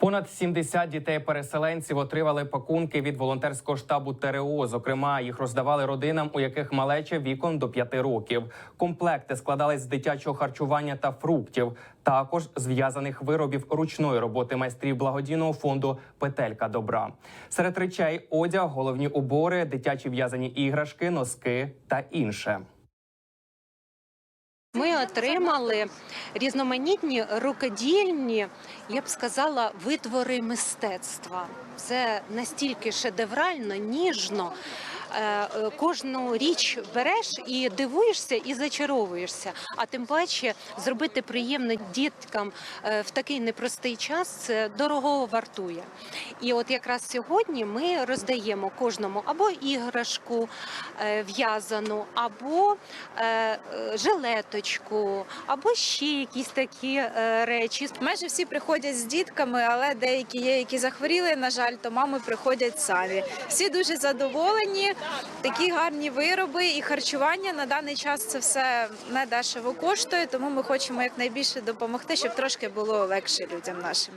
Понад 70 дітей-переселенців отримали пакунки від волонтерського штабу ТРО. Зокрема, їх роздавали родинам, у яких малече віком до 5 років. Комплекти складались з дитячого харчування та фруктів, також з в'язаних виробів ручної роботи майстрів благодійного фонду Петелька добра. Серед речей одяг, головні убори, дитячі в'язані іграшки, носки та інше. Ми отримали різноманітні рукодільні, я б сказала, витвори мистецтва. Це настільки шедеврально, ніжно. Е, е, Кожну річ береш і дивуєшся, і зачаровуєшся. А тим паче зробити приємно діткам е, в такий непростий час це дорого вартує. І от якраз сьогодні ми роздаємо кожному або іграшку в'язану, або жилеточку, або ще якісь такі речі. Майже всі приходять з дітками, але деякі є, які захворіли. На жаль, то мами приходять самі. Всі дуже задоволені. Такі гарні вироби і харчування на даний час це все не дешево коштує, тому ми хочемо якнайбільше допомогти, щоб трошки було легше людям нашим.